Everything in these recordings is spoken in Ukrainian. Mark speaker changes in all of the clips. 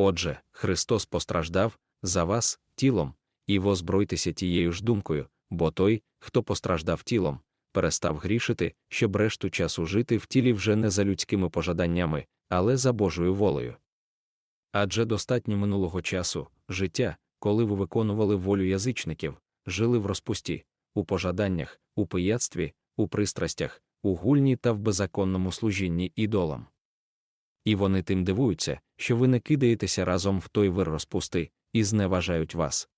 Speaker 1: Отже, Христос постраждав за вас тілом, і возбройтеся тією ж думкою, бо той, хто постраждав тілом, перестав грішити, щоб решту часу жити в тілі вже не за людськими пожаданнями, але за Божою волею. Адже достатньо минулого часу, життя, коли ви виконували волю язичників, жили в розпусті, у пожаданнях, у пияцтві, у пристрастях, у гульні та в беззаконному служінні ідолам. І вони тим дивуються, що ви не кидаєтеся разом в той вир розпусти, і зневажають вас.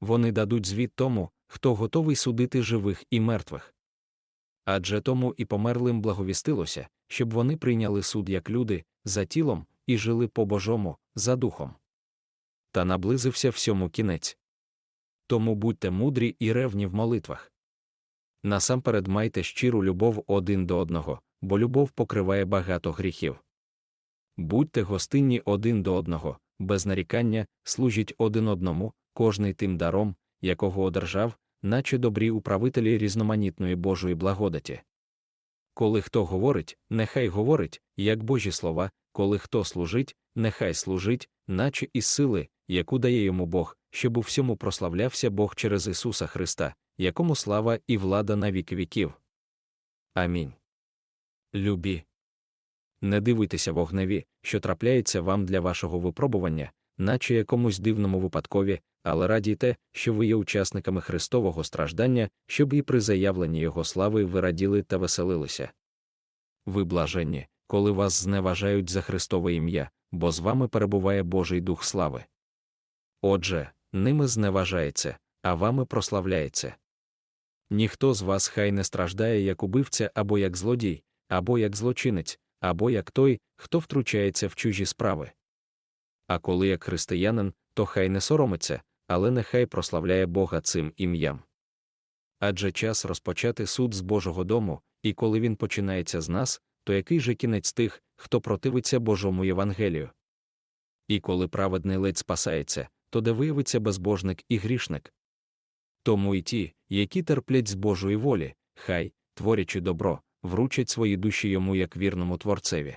Speaker 1: Вони дадуть звіт тому, хто готовий судити живих і мертвих. Адже тому і померлим благовістилося, щоб вони прийняли суд як люди, за тілом, і жили по Божому, за духом. Та наблизився всьому кінець. Тому будьте мудрі і ревні в молитвах. Насамперед майте щиру любов один до одного, бо любов покриває багато гріхів. Будьте гостинні один до одного, без нарікання, служіть один одному, кожний тим даром, якого одержав, наче добрі управителі різноманітної Божої благодаті. Коли хто говорить, нехай говорить, як Божі слова, коли хто служить, нехай служить, наче із сили, яку дає йому Бог, щоб у всьому прославлявся Бог через Ісуса Христа, якому слава і влада на віки віків. Амінь. Любі. Не дивуйтеся вогневі, що трапляється вам для вашого випробування, наче якомусь дивному випадкові, але радійте, що ви є учасниками Христового страждання, щоб і при заявленні Його слави ви раділи та веселилися. Ви блаженні, коли вас зневажають за Христове ім'я, бо з вами перебуває Божий Дух слави. Отже, ними зневажається, а вами прославляється. Ніхто з вас хай не страждає як убивця або як злодій, або як злочинець, або як той, хто втручається в чужі справи. А коли як християнин, то хай не соромиться, але нехай прославляє Бога цим ім'ям. Адже час розпочати суд з Божого дому, і коли він починається з нас, то який же кінець тих, хто противиться Божому Євангелію? І коли праведний ледь спасається, то де виявиться безбожник і грішник? Тому й ті, які терплять з Божої волі, хай, творячи добро, вручать свої душі йому як вірному творцеві.